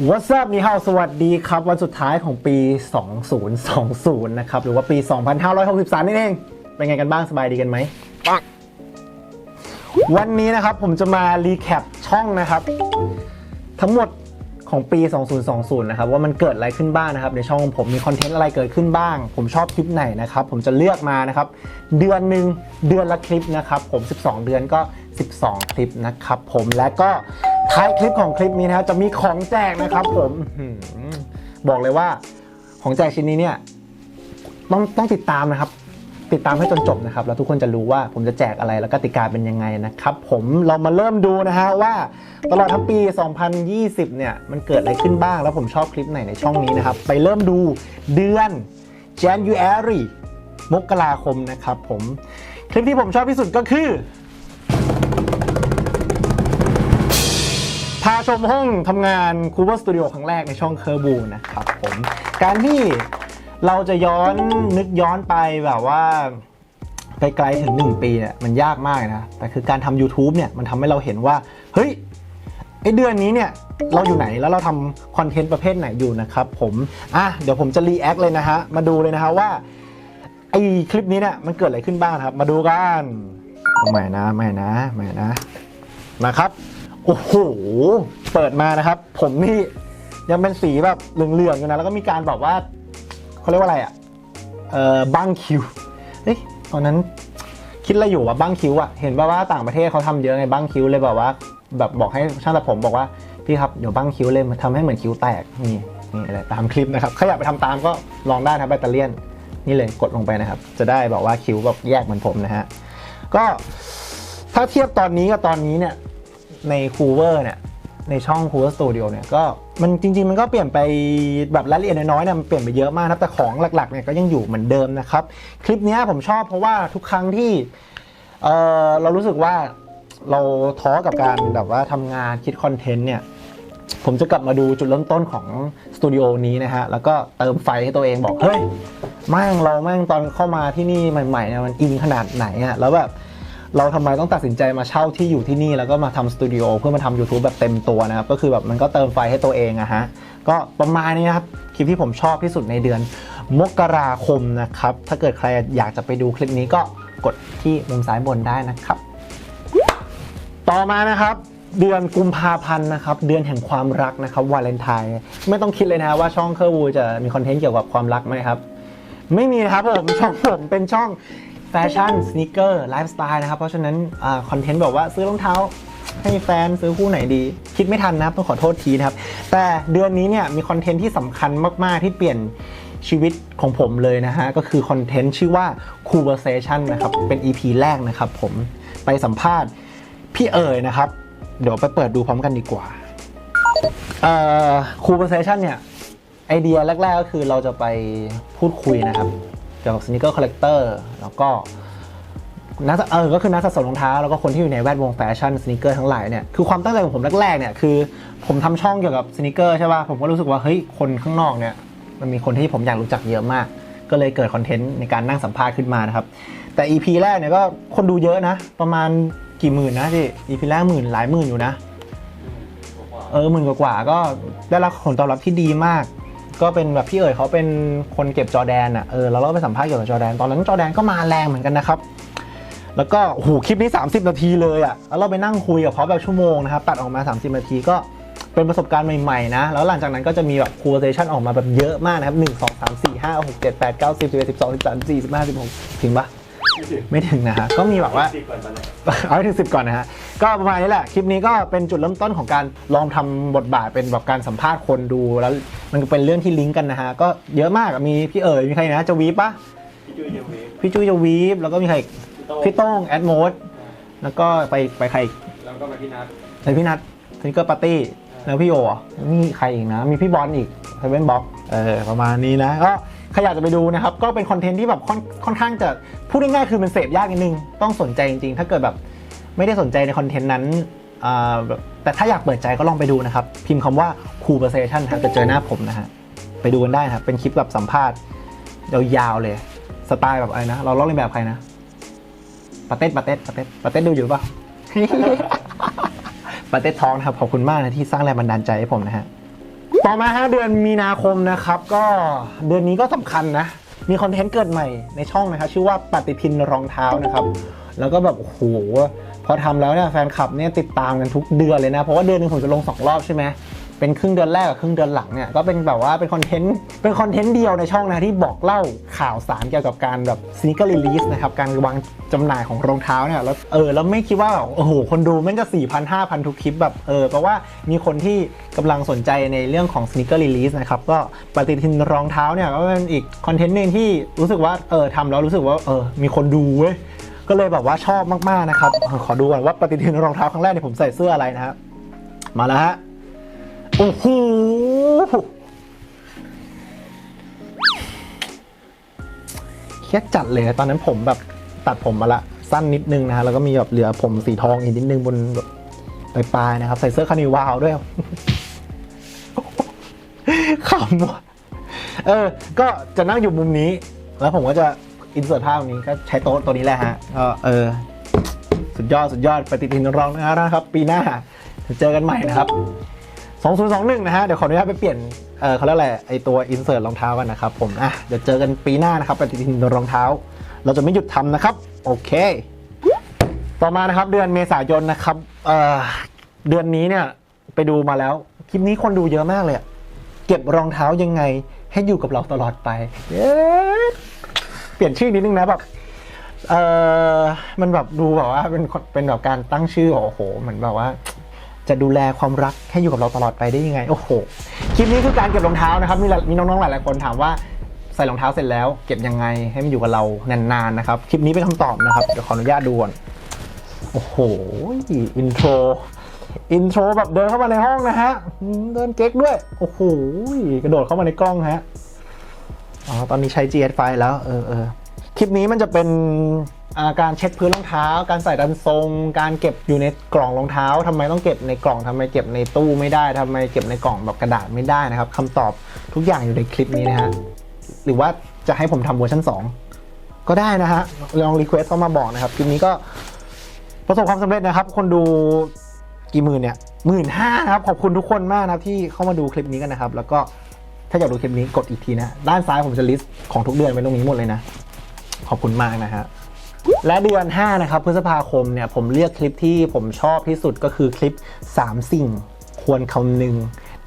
What's up นี่ฮาวสวัสดีครับ วันสุดท้ายของปี 2020 นะครับ หรือว่าปี 2563นี่เอง เป็นไงกันบ้างสบายดีกันไหมวันนี้นะครับผมจะมารีแคปช่องนะครับ ทั้งหมดของปี 2020 นะครับ ว่ามันเกิดอะไรขึ้นบ้างนะครับ ในช่องของผมมีคอนเทนต์อะไรเกิดขึ้นบ้าง ผมชอบคลิปไหนนะครับ ผมจะเลือกมานะครับ เดือนหนึ่งเดือนละคลิปนะครับ ผม 12 เดือนก็ 12 คลิปนะครับ ผมและก็ ท้ายคลิปของคลิปนี้นะครับจะมีของแจกนะครับผมบอกเลยว่า ของแจกชิ้นนี้เนี่ย ต้องต้องติดตามนะครับ ติดตามให้จนจบนะครับ แล้วทุกคนจะรู้ว่าผมจะแจกอะไรแล้วกติกาเป็นยังไงนะครับ ผมเรามาเริ่มดูนะฮะว่าตลอดทั้งปี 2020 เนี่ย มันเกิดอะไรขึ้นบ้าง แล้วผมชอบคลิปไหนในช่องนี้นะครับ ไปเริ่มดูเดือน January มกราคมนะครับผมคลิปที่ผมชอบที่สุดก็คือ พาชมห้องทำงานคูเ e อร์สตูดิโอครั้งแรกในช่องเคอร์บูนะครับผม การที่เราจะย้อนนึกย้อนไปแบบว่าไกลๆถึง 1 ปีเนี่ยมันยากมากนะ แต่คือการทำ YouTube เนี่ยมันทำให้เราเห็นว่า เฮ้ยไอเดือนนี้เนี่ยเราอยู่ไหนแล้วเราทำคอนเทนต์ประเภทไหนอยู่นะครับผมอะเดี๋ยวผมจะรีแอคเลยนะฮะ มาดูเลยนะฮะว่าไอคลิปนี้เนี่ยมันเกิดอะไรขึ้นบ้างครับ มาดูกันใหม่นะใหม่นะใหม่นะนะครับ โอ้โห เปิดมานะครับ ผมนี่ยังเป็นสีแบบเหลืองๆอยู่นะ แล้วก็มีการแบบว่าเขาเรียกว่าอะไรอะ เอ่อบังคิว เฮ้ย ตอนนั้นคิดอะไรอยู่ว่าบังคิวอะเห็นป่าว่าต่างประเทศเขาทำเยอะไงบังคิวเลยแบบว่า แบบบอกให้ช่างตัดผมบอกว่าพี่ครับเดี๋ยวบังคิวเลยมันทำให้เหมือนคิ้วแตกนี่นี่อะไรตามคลิปนะครับใครอยากไปทำตามก็ลองได้ครับแบตเตอรี่นี่เลยกดลงไปนะครับ จะได้แบบว่าคิ้วแบบแยกเหมือนผมนะฮะก็ถ้าเทียบตอนนี้กับตอนนี้เนี่ย ในคูเวอร์เนี่ยในช่องคูเวอร์สตูดิโอเนี่ยก็มันจริง ๆ มันก็เปลี่ยนไปแบบรายละเอียดน้อยๆเนี่ยมันเปลี่ยนไปเยอะมากนะแต่ของหลักๆเนี่ยก็ยังอยู่เหมือนเดิมนะครับ คลิปนี้ผมชอบเพราะว่าทุกครั้งที่เออเรารู้สึกว่าเราท้อกับการแบบว่าทำงานคิดคอนเทนต์เนี่ยผมจะกลับมาดูจุดเริ่มต้นของสตูดิโอนี้นะฮะ แล้วก็เติมไฟให้ตัวเองบอก เฮ้ย แม่งเราแม่งตอนเข้ามาที่นี่ใหม่ๆเนี่ยมันอินขนาดไหนอะแล้วแบบ เราทำไมต้องตัดสินใจมาเช่าที่อยู่ที่นี่แล้วก็มาทำสตูดิโอเพื่อมาทำ YouTube แบบเต็มตัวนะครับ ก็คือแบบมันก็เติมไฟให้ตัวเองอะฮะ ก็ประมาณนี้นะครับ คลิปที่ผมชอบที่สุดในเดือน มกราคมนะครับ ถ้าเกิดใครอยากจะไปดูคลิปนี้ก็กดที่มุมซ้ายบนได้นะครับ ต่อมานะครับเดือนกุมภาพันธ์นะครับ เดือนแห่งความรักนะครับวาเลนไทน์ไม่ต้องคิดเลยนะว่าช่องเคอร์วูจะมีคอนเทนต์เกี่ยวกับความรักไหมครับ ไม่มีนะครับผมช่องผมเป็นช่อง แฟชั่นสน e เกอร์ไลฟ์สไตล์นะครับ เพราะฉะนั้นคอนเทนต์แบบว่าซื้อรองเท้าให้แฟนซื้อคู่ไหนดี คิดไม่ทันนะครับต้องขอโทษทีนะครับ แต่เดือนนี้เนี่ยมีคอนเทนต์ที่สำคัญมาก ๆ ที่เปลี่ยนชีวิตของผมเลยนะฮะ ก็คือคอนเทนต์ชื่อว่า Conversation นะครับ เป็น EP แรกนะครับผมไปสัมภาษณ์พี่เอ๋ยนะครับ เดี๋ยวไปเปิดดูพร้อมกันดีกว่าเอ่อ Conversation เนี่ย ไอเดียแรก ๆ ก็คือเราจะไปพูดคุยนะครับ เกี่ยวกับสนิเกอร์คอลเลกเตอร์แล้วก็นักเออก็คือนักสะสมรองเท้า แล้วก็คนที่อยู่ในแวดวงแฟชั่นสนิเกอร์ทั้งหลายเนี่ยคือความตั้งใจของผมแรกๆเนี่ยคือผมทำช่องเกี่ยวกับสนิเกอร์ใช่ป่ะผมก็รู้สึกว่าเฮ้ยคนข้างนอกเนี่ยมันมีคนที่ผมอยากรู้จักเยอะมาก ก็เลยเกิดคอนเทนต์ในการนั่งสัมภาษณ์ขึ้นมานะครับแต่ EP แรกเนี่ยก็คนดูเยอะนะ ประมาณกี่หมื่นนะพี่ EP แรกหมื่นหลายหมื่นอยู่นะเออหมื่นกว่าก็ได้รับผลตอบรับที่ดีมาก ก็เป็นแบบพี่เอ๋ยเขาเป็นคนเก็บจอแดนอะเออแล้วเราก็ไปสัมภาษณ์เกี่ยวกับจอแดน ตอนนั้นจอแดนก็มาแรงเหมือนกันนะครับ แล้วก็โหคลิปนี้ 30 นาทีเลยอะแล้วเราไปนั่งคุยกับเขาแบบชั่วโมงนะครับตัดออกมา 30 นาทีก็เป็นประสบการณ์ใหม่ๆนะ แล้วหลังจากนั้นก็จะมีแบบคูลเซชันออกมาแบบเยอะมากนะครับ 1 2 3 4 5 6 7 8 9 10 11 12 13 14 15 16ถึงปะ ไม่ถึงนะฮะก็มีแบบว่าเอาให้ถึงสิบก่อนนะฮะก็ประมาณนี้แหละคลิปนี้ก็เป็นจุดเริ่มต้นของการลองทำบทบาทเป็นแบบการสัมภาษณ์คนดูแล้วมันก็เป็นเรื่องที่ลิงก์กันนะฮะก็เยอะมากอะมีพี่เอ๋ยมีใครนะจะวีปปะพี่จุ้ยเดวิดพี่จุ้ยจะวีปแล้วก็มีใครอีกพี่โต้พี่โต้งแอดโมดแล้วก็ไปไปใครอีกแล้วก็มาที่นัดไปพี่นัทสนิเกอร์ปาร์ตี้แล้วพี่โยอะมีใครอีกนะ มีพี่บอลอีกเซเว่นบ็อกเออประมาณนี้นะก็ ใครอยากจะไปดูนะครับ ก็เป็นคอนเทนต์ที่แบบค่อนค่อนข้างจะพูดง่ายๆคือมันเสพยากนิดนึง ต้องสนใจจริงๆ ถ้าเกิดแบบไม่ได้สนใจในคอนเทนต์นั้นแบบแต่ถ้าอยากเปิดใจก็ลองไปดูนะครับ พิมพ์คำว่า conversation ครับจะเจอหน้าผมนะฮะไปดูกันได้ครับ เป็นคลิปแบบสัมภาษณ์ยาวๆเลย สไตล์แบบอะไรนะ เราลอกเลียนแบบใครนะปาเต้ปาเต้ปาเต้ปาเต้ดูอยู่ปะปาเต้ท้องนะครับขอบคุณมากนะที่สร้างแรงบันดาลใจให้ผมนะฮะ ต่อมาฮะเดือนมีนาคมนะครับ ก็เดือนนี้ก็สำคัญนะ มีคอนเทนต์เกิดใหม่ในช่องนะครับ ชื่อว่าปฏิทินรองเท้านะครับ แล้วก็แบบโอ้โหพอทำแล้วเนี่ยแฟนคลับเนี่ยติดตามกันทุกเดือนเลยนะ เพราะว่าเดือนหนึงผมจะลงสองรอบใช่ไหม เป็นครึ่งเดือนแรกกับครึ่งเดือนหลังเนี่ยก็เป็นแบบว่าเป็นคอนเทนต์เป็นคอนเทนต์เดียวในช่องนะที่บอกเล่าข่าวสารเกี่ยวกับการแบบสนิเกอร์รีลีสนะครับการวางจำหน่ายของรองเท้าเนี่ยแล้วเออแล้วไม่คิดว่าโอ้โหคนดูม่งจะ4 0 0 0 5,000 ทุกคลิปแบบเออเพราะว่ามีคนที่กำลังสนใจในเรื่องของสนิเกอร์รีลีสนะครับก็ปฏิทินรองเท้าเนี่ยก็เป็นอีกคอนเทนต์หนึ่งที่รู้สึกว่าเออทำแล้วรู้สึกว่าเออมีคนดูเว้ยก็เลยแบบว่าชอบมากๆนะครับ ขอดูก่อนว่าปฏิทินรองเท้าครั้งแรกเนี่ยผมใส่เสื้ออะไรนะครับมาแล้วฮะ อ้โหเครียดจัดเลย ตอนนั้นผมแบบตัดผมมาละ สั้นนิดนึงนะฮะ แล้วก็มีแบบเหลือผมสีทองอีกนิดนึงบนปลายๆนะครับ ใส่เสื้อคานิวาวด้วยขำว่ะเออ ก็จะนั่งอยู่มุมนี้ แล้วผมก็จะอินเสิร์ตภาพนี้ก็ใช้โต๊ะตัวนี้แหละฮะก็เออ สุดยอด สุดยอดปฏิทินรองนะครับ ปีหน้าจะเจอกันใหม่นะครับ 2021 นะฮะ เดี๋ยวขออนุญาตไปเปลี่ยน เออเขาเรียกอะไร ไอตัวอินเสิร์ตรองเท้ากันนะครับผม อะ เดี๋ยวเจอกันปีหน้านะครับปฏิทินรองเท้า เราจะไม่หยุดทำนะครับ โอเค ต่อมานะครับเดือนเมษายนนะครับ เอ่อ เดือนนี้เนี่ยไปดูมาแล้ว คลิปนี้คนดูเยอะมากเลยอะเก็บรองเท้ายังไงให้อยู่กับเราตลอดไป เปลี่ยนชื่อนิดนึงนะแบบเออมันแบบดูแบบว่าเป็นเป็นแบบการตั้งชื่อโอ้โหเหมือนแบบว่า จะดูแลความรักให้อยู่กับเราตลอดไปได้ยังไง โอ้โห คลิปนี้คือการเก็บรองเท้านะครับ มีมีน้องๆหลายๆคนถามว่าใส่รองเท้าเสร็จแล้ว เก็บยังไงให้มันอยู่กับเรานานๆนะครับ คลิปนี้เป็นคำตอบนะครับ เดี๋ยวขออนุญาตดูก่อน โอ้โห อินโทร อินโทรแบบเดินเข้ามาในห้องนะฮะ เดินเก๊กด้วย โอ้โห กระโดดเข้ามาในกล้องฮะ อ๋อ ตอนนี้ใช้ GS ไฟแล้ว เออเออคลิปนี้มันจะเป็น การเช็ดพื้นรองเท้า การใส่ดันทรง การเก็บอยู่ในกล่องรองเท้าทำไมต้องเก็บในกล่องทำไมเก็บในตู้ไม่ได้ทำไมเก็บในกล่องแบบกระดาษไม่ได้นะครับคำตอบทุกอย่างอยู่ในคลิปนี้นะฮะหรือว่าจะให้ผมทำเวอร์ชัน2 ก็ได้นะฮะลองรีเควสเข้ามาบอกนะครับคลิปนี้ก็ประสบความสำเร็จนะครับ คนดูกี่หมื่นเนี่ยหมื่นห้านะครับขอบคุณทุกคนมากนะที่เข้ามาดูคลิปนี้กันนะครับ แล้วก็ถ้าอยากดูคลิปนี้กดอีกทีนะ ด้านซ้ายผมจะลิสต์ของทุกเดือนไว้ตรงนี้หมดเลยนะ ขอบคุณมากนะฮะ และเดือน 5 นะครับพฤษภาคมเนี่ยผมเลือกคลิปที่ผมชอบที่สุดก็คือคลิป 3 สิ่งควรคำนึง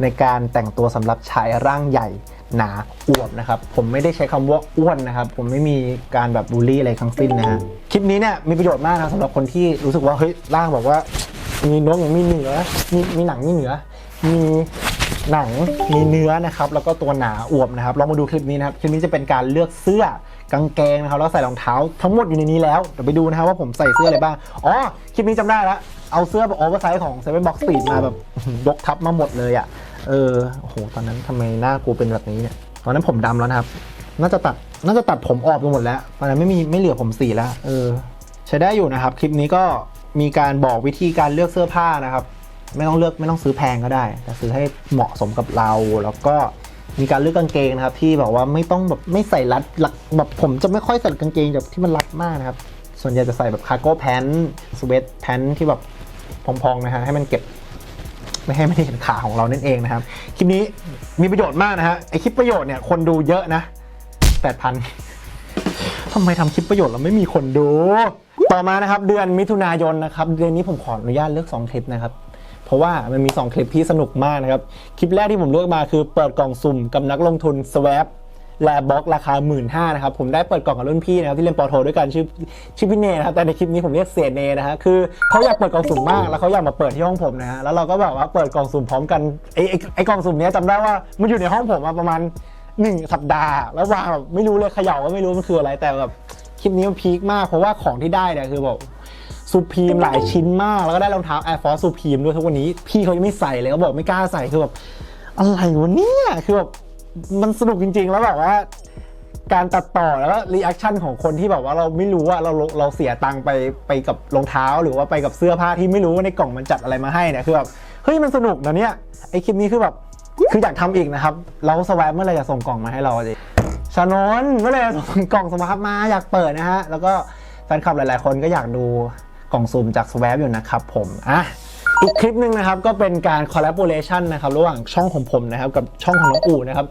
ในการแต่งตัวสำหรับชายร่างใหญ่หนาอวบนะครับ ผมไม่ได้ใช้คำว่าอ้วนนะครับ ผมไม่มีการแบบบูลลี่อะไรทั้งสิ้นนะฮะคลิปนี้เนี่ยมีประโยชน์มากนะสำหรับคนที่รู้สึกว่าเฮ้ยร่างแบบว่า มีนวมองมีเหนือมีมีหนังมีเหนือ มีหนังมีเนื้อนะครับ แล้วก็ตัวหนาอวบนะครับลองมาดูคลิปนี้นะครับคลิปนี้จะเป็นการเลือกเสื้อ กางเกงนะครับแล้วใส่รองเท้าทั้งหมดอยู่ในนี้แล้วเดี๋ยวไปดูนะครับว่าผมใส่เสื้ออะไรบ้างอ๋อคลิปนี้จำได้ล้วเอาเสื้อแบบโอเวอร์ไซส์ของเซเว่นบ็อกซ์ปีดมาแบบยกทับมาหมดเลยอะเออโอ้โหตอนนั้นทำไมหน้ากูเป็นแบบนี้เนี่ยตอนนั้นผมดำแล้วนะครับ น่าจะตัดน่าจะตัดผมออกไปหมดแล้วตอนนั้นไม่มีไม่เหลือผมสีแล้วเออ ใช้ได้อยู่นะครับ คลิปนี้ก็มีการบอกวิธีการเลือกเสื้อผ้านะครับ ไม่ต้องเลือกไม่ต้องซื้อแพงก็ได้ แต่ซื้อให้เหมาะสมกับเราแล้วก็ มีการเลือกกางเกงนะครับที่แบบว่าไม่ต้องแบบไม่ใส่รัดหลักแบบผมจะไม่ค่อยใส่กางเกงแบบที่มันรัดมากนะครับ ส่วนใหญ่จะใส่แบบคาร์โก้แพนสเวตแพนที่แบบพองๆนะฮะให้มันเก็บ ไม่ให้ไม่ได้เห็นขาของเรานั่นเองนะครับ คลิปนี้มีประโยชน์มากนะฮะไอคลิปประโยชน์เนี่ยคนดูเยอะนะแปดพันทำไมทำคลิปประโยชน์แล้วไม่มีคนดู ต่อมานะครับเดือนมิถุนายนนะครับเดือนนี้ผมขออนุญาตเลือก 2 คลิปนะครับ เพราะว่ามันมี 2 คลิปที่สนุกมากนะครับ คลิปแรกที่ผมเลือกมาคือเปิดกล่องสุ่มกับนักลงทุน Swap แลบล็อกราคา 1 5ื่นนะครับ ผมได้เปิดกล่องกับรุ่นพี่นะครับที่เรียนปอโทด้วยกันชื่อชื่อพี่เนนะครับ แต่ในคลิปนี้ผมเรียกเสียเนนะฮะคือเขาอยากเปิดกล่องสุ่มมากแล้วเขาอยากมาเปิดที่ห้องผมนะฮะแล้วเราก็แบบว่าเปิดกล่องสุ่มพร้อมกันไอ้ไอ้กล่องสุ่มเนี้ยจำได้ว่ามันอยู่ในห้องผมมาประมาณหนึ่งสัปดาห์ แล้ววางแบบไม่รู้เลยเขย่าก็ไม่รู้มันคืออะไรแต่แบบคลิปนี้มันพีคมากเพราะว่าของที่ได้เนี่ยคือแบบ ซูพีมหลายชิ้นมาก แล้วก็ได้รองเท้า Air Force ซูพีมด้วยทุกวันนี้ พี่เขายังไม่ใส่เลยเขาบอกไม่กล้าใส่คือแบบอะไรวะเนี่ยคือแบบมันสนุกจริง ๆ แล้วแบบว่าการตัดต่อแล้วก็รีแอคชั่นของคนที่แบบว่าเราไม่รู้ว่าเราเราเสียตังค์ไปไปกับรองเท้า หรือว่าไปกับเสื้อผ้าที่ไม่รู้ว่าในกล่องมันจัดอะไรมาให้เนี่ยคือแบบเฮ้ยมันสนุกนะเนี่ยไอคลิปนี้คือแบบคืออยากทำอีกนะครับแล้วสวปเมื่อไหรจะส่งกล่องมาให้เราดิชานนเมื่อไหรจะส่งกล่องสมาร์ทมาอยากเปิดนะฮะแล้วก็แฟนคลับหลาย ๆ คนก็อยากดู กล่องซูมจากสวปอยู่นะครับผมอะอีกคลิปหนึ่งนะครับก็เป็นการคอลลบอร์เรชันนะครับระหว่างช่องของผมนะครับกับช่องของน้องอูนะครับ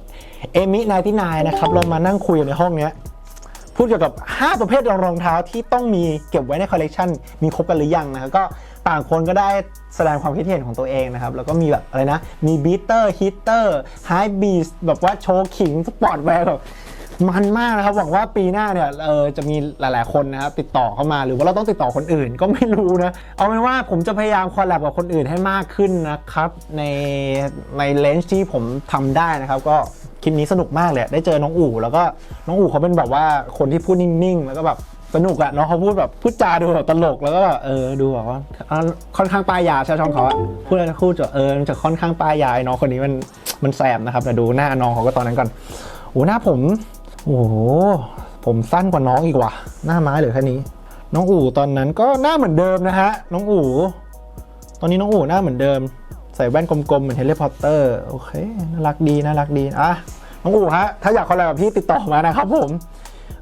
เอมินายที่นายนะครับเรามานั่งคุยในห้องเนี้ยพูดเกี่ยวกับ 5 ประเภทรองเท้าที่ต้องมีเก็บไว้ในคอลเลกชันมีครบกันหรือยังนะครับก็ต่างคนก็ได้แสดงความคิดเห็นของตัวเองนะครับ แล้วก็มีแบบอะไรนะ มีบีเตอร์ฮิตเตอร์ไฮบีสแบบว่าโชว์ขิงสปอร์ตแวร์แบบ มันมากนะครับหวังว่าปีหน้าเนี่ยเออจะมีหลาย ๆ คนนะครับติดต่อเข้ามาหรือว่าเราต้องติดต่อคนอื่นก็ไม่รู้นะ เอาเป็นว่าผมจะพยายามคอลแลบกับคนอื่นให้มากขึ้นนะครับ ในในเลนส์ที่ผมทำได้นะครับ ก็คลิปนี้สนุกมากเลยได้เจอน้องอู๋แล้วก็น้องอู๋เขาเป็นแบบว่าคนที่พูดนิ่ง ๆ แล้วก็แบบสนุกอะน้องเขาพูดแบบพูดจาดูแบบตลกแล้วก็แบบเออดูแบบว่าอ่าค่อนข้างป้ายยาใช่ช่องเขาอะพูดอะไรพูดจะเออจะค่อนข้างป้ายยาไอ้น้องคนนี้มันมันแสบนะครับแต่ดูหน้าน้องเขาก็ตอนนั้นก่อนโอ้หน้าผม โอ้โห ผมสั้นกว่าน้องอีกว่ะ หน้าไม้เหลือแค่นี้ น้องอู๋ตอนนั้นก็หน้าเหมือนเดิมนะฮะ น้องอู๋ตอนนี้น้องอู๋หน้าเหมือนเดิม ใส่แว่นกลมๆ เหมือนเฮลิพอตเตอร์ โอเค น่ารักดี น่ารักดี อะ น้องอู๋ฮะ ถ้าอยากคอลแลบกับพี่ติดต่อมานะครับผม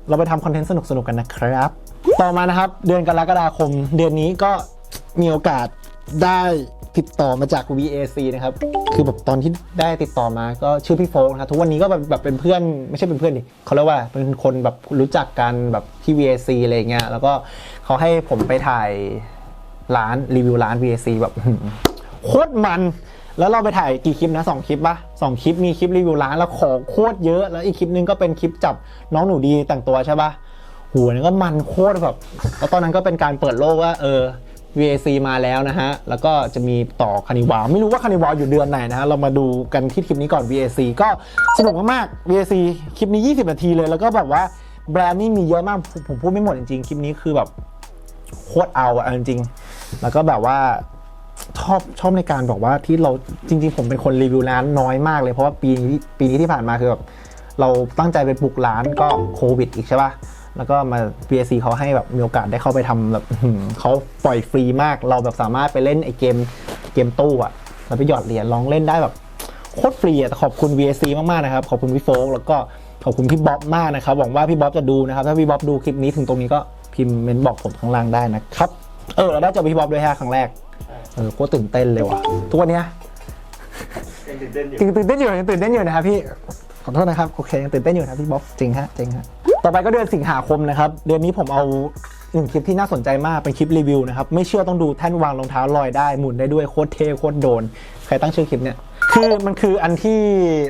เราไปทำคอนเทนต์สนุกๆ กันนะครับ ต่อมานะครับ เดือนกรกฎาคม เดือนนี้ก็มีโอกาสได้ ติดต่อมาจาก VAC นะครับคือแบบตอนที่ได้ติดต่อมาก็ชื่อพี่โฟกนะครับทุกวันนี้ก็แบบแบบเป็นเพื่อนไม่ใช่เป็นเพื่อนดิเขาเรียกว่าเป็นคนแบบรู้จักกันแบบที่ VAC อะไรอย่างเงี้ยแล้วก็เขาให้ผมไปถ่ายร้านรีวิวร้าน VAC แบบโคตรมัน แล้วเราไปถ่ายกี่คลิปนะสองคลิปปะสองคลิปมีคลิปรีวิวร้านแล้วของโคตรเยอะแล้วอีกคลิปนึงก็เป็นคลิปจับน้องหนูดีแต่งตัวใช่ปะหูนั่นก็มันโคตรแบบแล้วตอนนั้นก็เป็นการเปิดโลกว่าเออ VAC มาแล้วนะฮะ แล้วก็จะมีต่อคานิวาไม่รู้ว่าคานิวาอยู่เดือนไหนนะฮะ เรามาดูกันที่คลิปนี้ก่อน VAC ก็สนุกมากๆ VAC คลิปนี้ 20 นาทีเลย แล้วก็แบบว่าแบรนด์นี่มีเยอะมาก ผมพูดไม่หมดจริงๆ คลิปนี้คือแบบโคตรเอาอะจริงๆ แล้วก็แบบว่าชอบชอบในการบอกว่าที่เราจริง ๆ ผมเป็นคนรีวิวร้านน้อยมากเลยเพราะว่าปีนี้ปีนี้ที่ผ่านมาคือแบบเราตั้งใจไปปลุกร้านก็โควิดอีกใช่ปะ แล้วก็มา VAC เขาให้แบบมีโอกาสได้เข้าไปทำแบบอื้อหือเขาปล่อยฟรีมาก เราแบบสามารถไปเล่นไอเกมเกมตู้อะแล้วไปหยอดเหรียญลองเล่นได้แบบโคตรฟรีอะแต่ขอบคุณ VAC มากๆนะครับ ขอบคุณพี่โฟกแล้วก็ขอบคุณพี่บ๊อบมากนะครับ หวังว่าพี่บ๊อบจะดูนะครับ ถ้าพี่บ๊อบดูคลิปนี้ถึงตรงนี้ก็พิมพ์เมนบอกผมข้างล่างได้นะครับ เออเราได้เจอพี่บ๊อบด้วยฮะครั้งแรก เออโคตรตื่นเต้นเลยว่ะ ทุกวันเนี้ยยังตื่นเต้นอยู่ยังตื่นเต้นอยู่ยังตื่นเต้นอยู่นะครับพี่ ขอโทษนะครับ โอเคยังตื่นเต้นอยู่นะพี่บ๊อบ จริงฮะ จริงฮะ ต่อไปก็เดือนสิงหาคมนะครับ เดือนนี้ผมเอาหนึ่งคลิปที่น่าสนใจมากเป็นคลิปรีวิวนะครับ ไม่เชื่อต้องดูแท่นวางรองเท้าลอยได้หมุนได้ด้วยโคตรเท่โคตรโดน ใครตั้งชื่อคลิปเนี่ยคือมันคืออันที่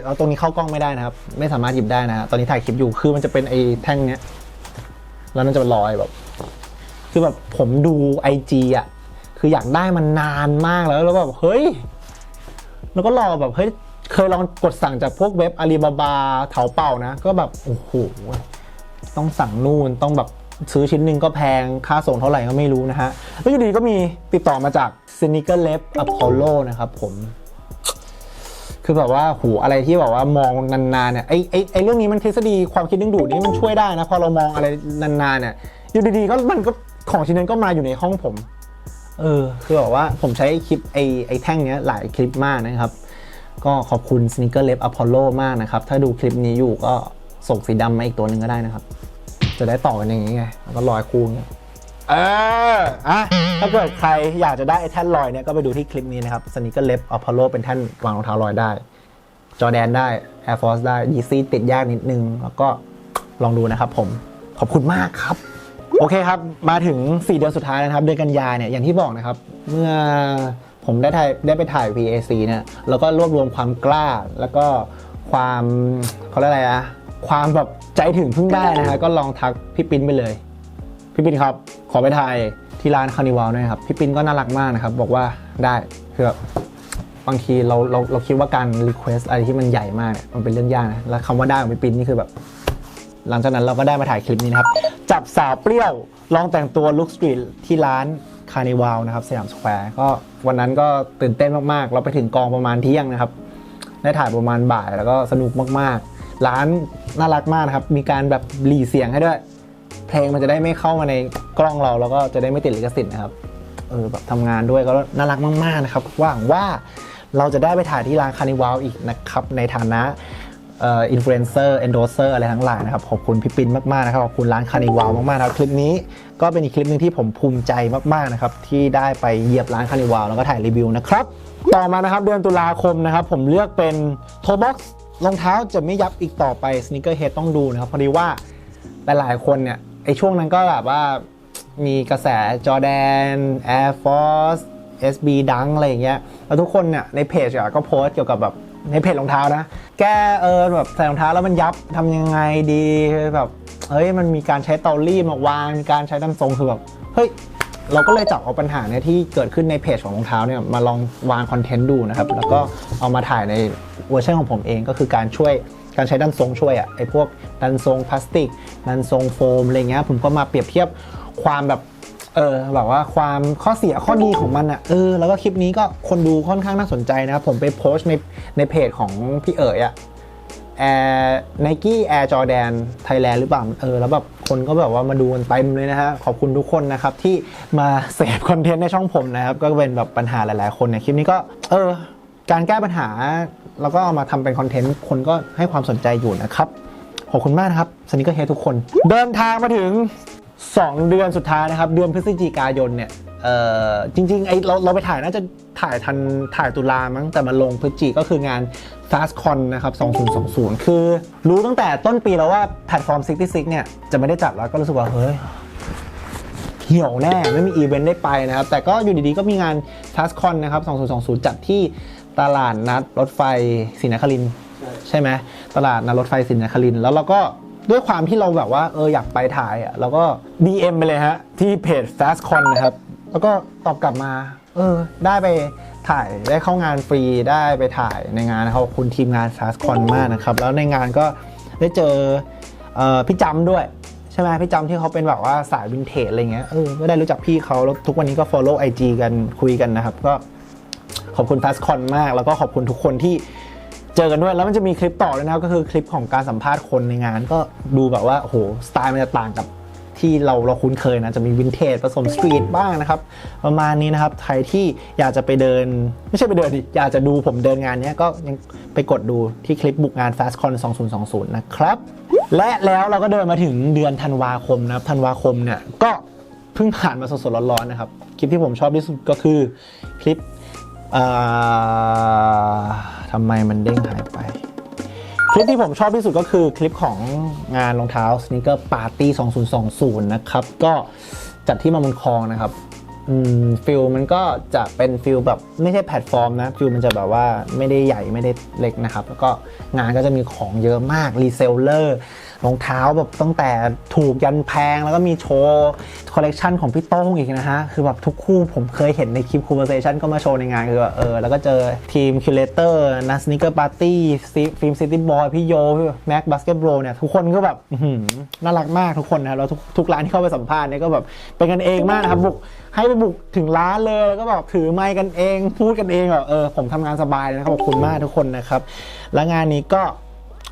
เอาตรงนี้เข้ากล้องไม่ได้นะครับ ไม่สามารถหยิบได้นะฮะตอนนี้ถ่ายคลิปอยู่คือมันจะเป็นไอ้แท่งเนี้ยแล้วมันจะลอยแบบ คือแบบผมดูไอจีอะคืออยากได้มันนานมากแล้วแล้วแบบเฮ้ยแล้วก็รอแบบเฮ้ยเคยลองกดสั่งจากพวกเว็บอาลีบาบาเถาเป่านะ ก็แบบ โอ้โห ต้องสั่งนู่นต้องแบบซื้อชิ้นหนึ่งก็แพงค่าส่งเท่าไหร่ก็ไม่รู้นะฮะ แล้วอยู่ดีก็มีติดต่อมาจาก s n e a k e r l a b Apollo นะครับผมคือแบบว่าหูอะไรที่แบบว่ามองนานๆเนี่ยไอไอไอเรื่องนี้มันทฤษฎีความคิดดึงดูดนี่มันช่วยได้นะ พอเรามองอะไรนานๆเนี่ยอยู่ดีๆก็มันก็ของชิ้นนั้นก็มาอยู่ในห้องผม เออ คือแบบว่าผมใช้คลิปไอไอแท่งเนี้ยหลายคลิปมากนะครับ ก็ขอบคุณ Sneaker Lab Apollo มากนะครับ ถ้าดูคลิปนี้อยู่ก็ ส่งสีดำมาอีกตัวหนึ่งก็ได้นะครับ จะได้ต่อกันอย่างนี้ไงแล้วก็ลอยคู่อย่างเงี้ยเอออะถ้าเกิดใครอยากจะได้ไอ้แท่นลอยเนี่ยก็ไปดูที่คลิปนี้นะครับ Sneaker Lab Apollo เป็นแท่นวางรองเท้าลอยได้ จอแดนได้ Air Force ได้ DC ติดยากนิดนึง แล้วก็ลองดูนะครับผม ขอบคุณมากครับ โอเคครับ มาถึง 4 เดือนสุดท้ายแล้วนะครับ เดือนกันยาเนี่ยอย่างที่บอกนะครับ เมื่อผมได้ถ่ายได้ไปถ่าย VAC เนี่ยแล้วก็รวบรวมความกล้าแล้วก็ความเขาเรียกอะไรอะ ความแบบใจถึงเพิ่งได้นะฮะก็ลองทักพี่ปิ้นไปเลย พี่ปิ้นครับขอไปถ่ายที่ร้านคานิวัลด้วยครับ พี่ปิ้นก็น่ารักมากนะครับ บอกว่าได้คือแบบบางทีเราเราเราคิดว่าการรีเควสอะไรที่มันใหญ่มากเนี่ยมันเป็นเรื่องยากนะแล้วคำว่าได้ของพี่ปิ้นนี่คือแบบ หลังจากนั้นเราก็ได้มาถ่ายคลิปนี้นะครับ จับสาวเปรี้ยวลองแต่งตัวลุคสตรีทที่ร้านคาร์นิวัลนะครับสยามสแควร์ก็วันนั้นก็ตื่นเต้นมากๆ เราไปถึงกองประมาณเที่ยงนะครับ ได้ถ่ายประมาณบ่ายแล้วก็สนุกมากๆ ร้านน่ารักมากนะครับ มีการแบบหลีเสียงให้ด้วย เพลงมันจะได้ไม่เข้ามาในกล้องเรา แล้วก็จะได้ไม่ติดลิขสิทธิ์นะครับ เออแบบทำงานด้วยก็น่ารักมากๆนะครับหวังว่าเราจะได้ไปถ่ายที่ร้านคาร์นิวัลอีกนะครับ ในฐานะอ่อินฟลูเอนเซอร์เอนโดเซอร์อะไรทั้งหลายนะครับ ขอบคุณพี่ปินมากๆนะครับ ขอบคุณร้านคานิวาวมากๆนะครับ คลิปนี้ก็เป็นอีกคลิปหนึ่งที่ผมภูมิใจมากๆนะครับ ที่ได้ไปเหยียบร้านคานิวาวแล้วก็ถ่ายรีวิวนะครับ ต่อมานะครับเดือนตุลาคมนะครับ ผมเลือกเป็นโทบ็อกซ์ รองเท้าจะไม่ยับอีกต่อไปสน e เกอร์เฮดต้องดูนะครับพอดีว่าหลายๆคนเนี่ยไอช่วงนั้นก็แบบว่ามีกระแสจอแดน Air Force SB ดังอะไรอย่างเงี้ยแล้วทุกคนเนี่ยในเพจก็โพสเกี่ยวกับแบบในเพจรองเท้านะ แกเออแบบใส่รองเท้าแล้วมันยับทำยังไงดีแบบเฮ้ยมันมีการใช้เตารีดมาวางมีการใช้ด้านทรงคือแบบเฮ้ย เราก็เลยจับเอาปัญหาเนี่ยที่เกิดขึ้นในเพจของรองเท้าเนี่ยมาลองวางคอนเทนต์ดูนะครับ แล้วก็เอามาถ่ายในเวอร์ชันของผมเองก็คือการช่วยการใช้ด้านทรงช่วยอะไอพวกด้านทรงพลาสติกด้านทรงโฟมอะไรเงี้ยผมก็มาเปรียบเทียบความแบบเออแบบว่าความข้อเสียข้อดีของมันอะ่ะเออแล้วก็คลิปนี้ก็คนดูค่อนข้างน่าสนใจนะครับผมไปโพสต์ในในเพจของพี่เอ๋ยอะแอร์ไนกี้แอร์จอแดนไทยแลนด์หรือเปล่าเออแล้วแบบ คนก็แบบว่ามาดูกันเต็มเลยนะฮะ ขอบคุณทุกคนนะครับ ที่มาเสพคอนเทนต์ในช่องผมนะครับ ก็เป็นแบบปัญหาหลาย ๆ คนเนี่ยคลิปนี้ก็ เออ การแก้ปัญหา แล้วก็เอามาทำเป็นคอนเทนต์ คนก็ให้ความสนใจอยู่นะครับ ขอบคุณมากนะครับสนิเกอร์เฮดทุกคน เดินทางมาถึง 2 เดือนสุดท้ายนะครับ เดือนพฤศจิกายนเนี่ยเออจริงๆไอเราเราไปถ่ายน่าจะถ่ายทันถ่ายตุลามั้งแต่มาลงพฤศจิก็คืองาน FastCon นะครับ 2020 คือรู้ตั้งแต่ต้นปีแล้วว่าแพลตฟอร์ม 66 เนี่ย จะไม่ได้จัดแล้วก็รู้สึกว่า เฮ้ย เหี่ยวแน่ ไม่มีอีเวนต์ได้ไปนะครับ แต่ก็อยู่ดีๆ ก็มีงาน FastCon นะครับ 2020 จัดที่ตลาดนัดรถไฟศรีนครินใช่ไหมตลาดนัดรถไฟสินนครินแล้วเราก็ด้วยความที่เราแบบว่าเอออยากไปถ่ายอะเราก็ DM ไปเลยฮะ ที่เพจ FastCon นะครับ แล้วก็ตอบกลับมา เออ ได้ไป ถ่ายได้เข้างานฟรีได้ไปถ่ายในงานนะครับขอบคุณทีมงาน FastCon มากนะครับ แล้วในงานก็ได้เจอเออพี่จำด้วยใช่ไหมพี่จำที่เขาเป็นแบบว่าสายวินเทจอะไรเงี้ยเออก็ได้รู้จักพี่เขาแล้วทุกวันนี้ก็ follow IG กันคุยกันนะครับ ก็ขอบคุณ f a s t c o n มาก แล้วก็ขอบคุณทุกคนที่เจอกันด้วย แล้วมันจะมีคลิปต่อด้วยนะก็คือคลิปของการสัมภาษณ์คนในงาน ก็ดูแบบว่าโอ้โหสไตล์มันจะต่างกับ ที่เราเราคุ้นเคยนะ จะมีวินเทจผสมสตรีทบ้างนะครับ ประมาณนี้นะครับ ใครที่อยากจะไปเดิน ไม่ใช่ไปเดินดิอยากจะดูผมเดินงานนี้ก็ยังไปกดดูที่คลิปบุกงาน FastCon 2020 นะครับ และแล้วเราก็เดินมาถึงเดือนธันวาคมนะครับธันวาคมเนี่ยก็เพิ่งผ่านมาสดๆร้อนๆนะครับ คลิปที่ผมชอบที่สุดก็คือคลิปทำไมมันเด้งหายไป คลิปที่ผมชอบที่สุดก็คือคลิปของงานรองเท้าสนิเกอร์ปาร์ตี้2020 นะครับ ก็จัดที่มามุนคลองนะครับ ฟิลมันก็จะเป็นฟิลแบบไม่ใช่แพลตฟอร์มนะฟิลมันจะแบบว่าไม่ได้ใหญ่ไม่ได้เล็กนะครับ แล้วก็งานก็จะมีของเยอะมากรีเซลเลอร์รองเท้าแบบตั้งแต่ถูกยันแพง แล้วก็มีโชว์คอลเลกชันของพี่โต้งอีกนะฮะ คือแบบทุกคู่ผมเคยเห็นในคลิป conversation ก็มาโชว์ในงานคือแบบเออ แล้วก็เจอทีมคิวเลเตอร์นัสนิเกอร์ปาร์ตี้ฟิล์มซิตี้บอยพี่โยแม็กบาสเกตบอลเนี่ย ทุกคนก็แบบน่ารักมากทุกคนนะแล้วทุกทุกร้านที่เข้าไปสัมภาษณ์เนี่ยก็แบบเป็นกันเองมากนะครับบุกให้ไปบุกถึงร้านเลยแล้วก็แบบถือไมค์กันเอง พูดกันเองแบบเออผมทำงานสบายเลยนะครับขอบคุณมากทุกคนนะครับ และงานนี้ก็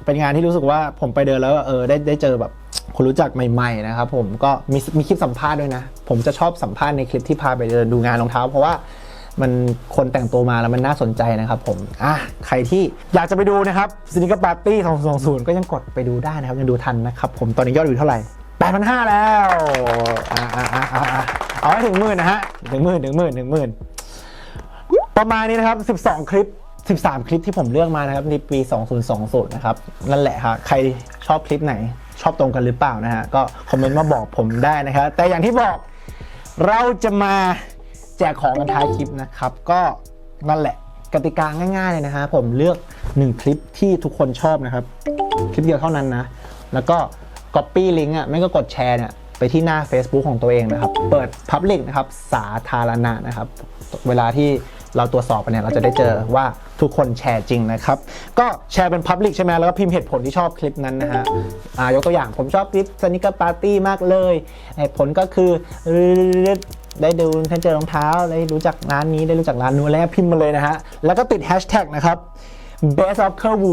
เป็นงานที่รู้สึกว่าผมไปเดินแล้วเออได้ได้เจอแบบคนรู้จักใหม่ๆนะครับผมก็มีมีคลิปสัมภาษณ์ด้วยนะ ผมจะชอบสัมภาษณ์ในคลิปที่พาไปเดินดูงานรองเท้า เพราะว่ามันคนแต่งตัวมาแล้วมันน่าสนใจนะครับผมอะใครที่อยากจะไปดูนะครับซินิกปาร์ตี้2020ก็ยังกดไปดูได้นะครับยังดูทันนะครับผมตอนนี้ยอดวิวเท่าไหร่8,500แล้วอะอะอะอะ เอาให้ถึงหมื่นนะฮะถึงหมื่นถึงหมื่นถึงหมื่นประมาณนี้นะครับ 12 คลิป 13 คลิปที่ผมเลือกมานะครับในปี 2020 นะครับ นั่นแหละฮะใครชอบคลิปไหน ชอบตรงกันหรือเปล่านะฮะ ก็คอมเมนต์มาบอกผมได้นะครับ แต่อย่างที่บอกเราจะมาแจกของกันท้ายคลิปนะครับ ก็นั่นแหละกติกาง่ายๆเลยนะฮะผมเลือก 1 คลิปที่ทุกคนชอบนะครับ คลิปเดียวเท่านั้นนะ แล้วก็ Copy ลิงก์อะไม่ก็กดแชร์เนี่ย ไปที่หน้า Facebook ของตัวเองนะครับ เปิด Public นะครับ สาธารณะนะครับ เวลาที่เราตรวจสอบไปเนี่ยเราจะได้เจอว่าทุกคนแชร์จริงนะครับ ก็แชร์เป็น Public ใช่ไหมแล้วก็พิมพ์เหตุผลที่ชอบคลิปนั้นนะฮะอายกตัวอย่างผมชอบคลิปสนิกเกอร์ปาร์ตี้มากเลยเหตุผลก็คือได้ดูท่านเจอรองเท้าได้รู้จักร้านนี้ได้รู้จักร้านนู้นแล้วพิมพ์มาเลยนะฮะแล้วก็ติดแฮชแท็กนะครับ Best of c u r v u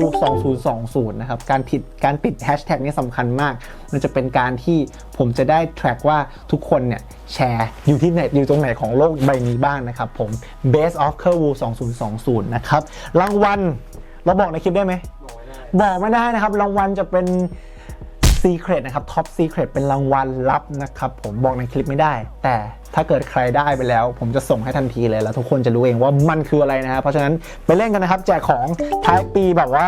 2020 นะครับ การผิดการปิดแฮชแท็กนี่สำคัญมาก มันจะเป็นการที่ผมจะได้ track ว่าทุกคนเนี่ยแชร์อยู่ที่ไหนอยู่ตรงไหนของโลกใบนี้บ้างนะครับผม Best of c u r v u 2020 นะครับ รางวัลเราบอกในคลิปได้ไหม บอกไม่ได้บอกไม่ได้นะครับ รางวัลจะเป็น ซีเครตนะครับท็อปซีเครตเป็นรางวัลลับนะครับผมบอกในคลิปไม่ได้ แต่ถ้าเกิดใครได้ไปแล้ว ผมจะส่งให้ทันทีเลยแล้วทุกคนจะรู้เองว่ามันคืออะไรนะครับเพราะฉะนั้นไปเล่นกันนะครับ แจกของท้ายปีแบบว่า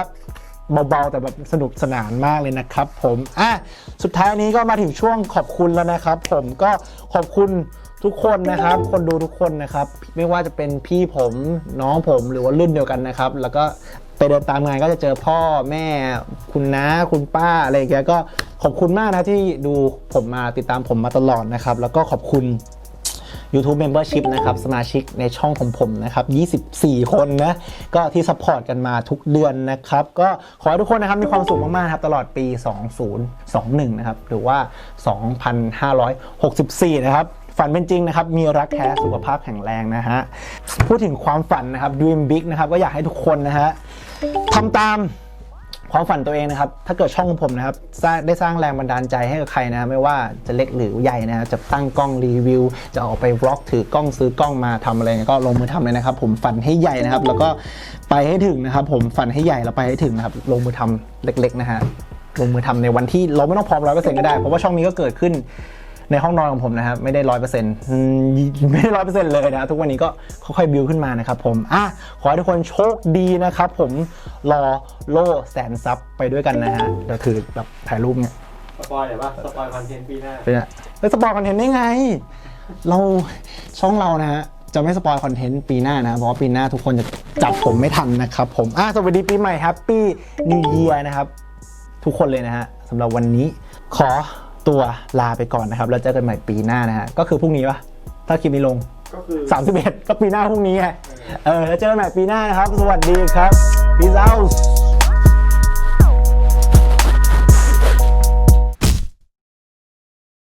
เบาๆ แต่แบบสนุกสนานมากเลยนะครับผมอะสุดท้ายนี้ก็มาถึงช่วงขอบคุณแล้วนะครับ ผมก็ขอบคุณทุกคนนะครับ คนดูทุกคนนะครับ ไม่ว่าจะเป็นพี่ผมน้องผมหรือว่ารุ่นเดียวกันนะครับ แล้วก็ ไปเดินตามงานก็จะเจอพ่อแม่คุณน้าคุณป้าอะไรอย่างเงี้ยก็ขอบคุณมากนะที่ดูผมมาติดตามผมมาตลอดนะครับ แล้วก็ขอบคุณ YouTube Membership นะครับ สมาชิกในช่องของผมนะครับ 24 คนนะ ก็ที่ซัพพอร์ตกันมาทุกเดือนนะครับ ก็ขอให้ทุกคนนะครับ มีความสุขมากๆครับ ตลอดปี 2021 นะครับ หรือว่า 2564 นะครับ ฝันเป็นจริงนะครับ มีรักแท้สุขภาพแข็งแรงนะฮะ พูดถึงความฝันนะครับ Dream Big นะครับ ก็อยากให้ทุกคนนะฮะ ทำตามความฝันตัวเองนะครับ ถ้าเกิดช่องของผมนะครับได้สร้างแรงบันดาลใจให้กับใครนะไม่ว่าจะเล็กหรือใหญ่นะครับจะตั้งกล้องรีวิว จะออกไปวล็อกถือกล้องซื้อกล้องมาทำอะไรก็ลงมือทำเลยนะครับ ผมฝันให้ใหญ่นะครับ แล้วก็ไปให้ถึงนะครับ ผมฝันให้ใหญ่แล้วไปให้ถึงนะครับ ลงมือทำเล็ก ๆ นะฮะลงมือทำในวันที่เราไม่ต้องพร้อมร้อยเปอร์เซ็นต์ก็ได้ เพราะว่าช่องนี้ก็เกิดขึ้น ในห้องนอนของผมนะครับไม่ได้ร้อยเปอร์เซ็นต์ไม่ได้ร้อยเปอร์เซ็นต์เลยนะทุกวันนี้ก็ค่อยๆบิวขึ้นมานะครับผมอะขอให้ทุกคนโชคดีนะครับผมรอโล่แสนซับไปด้วยกันนะฮะเดี๋ยวถือแบบถ่ายรูปเนี่ยสปอยหน่อยป่ะสปอยคอนเทนต์ปีหน้าเป็นอะไปสปอยคอนเทนต์ได้ไง เราช่องเรานะฮะจะไม่สปอยคอนเทนต์ปีหน้านะ เพราะว่าปีหน้าทุกคนจะจับผมไม่ทันนะครับผมอะสวัสดีปีใหม่แฮปปี้นิวเยียนะครับ ทุกคนเลยนะฮะสำหรับวันนี้ขอ ตัวลาไปก่อนนะครับ แล้วเจอกันใหม่ปีหน้านะฮะ ก็คือพรุ่งนี้ปะถ้าคลิปนี้ลง ก็คือ 31 ก็ปีหน้าพรุ่งนี้ไงเออ แล้วเจอกันใหม่ปีหน้านะครับ สวัสดีครับ peace out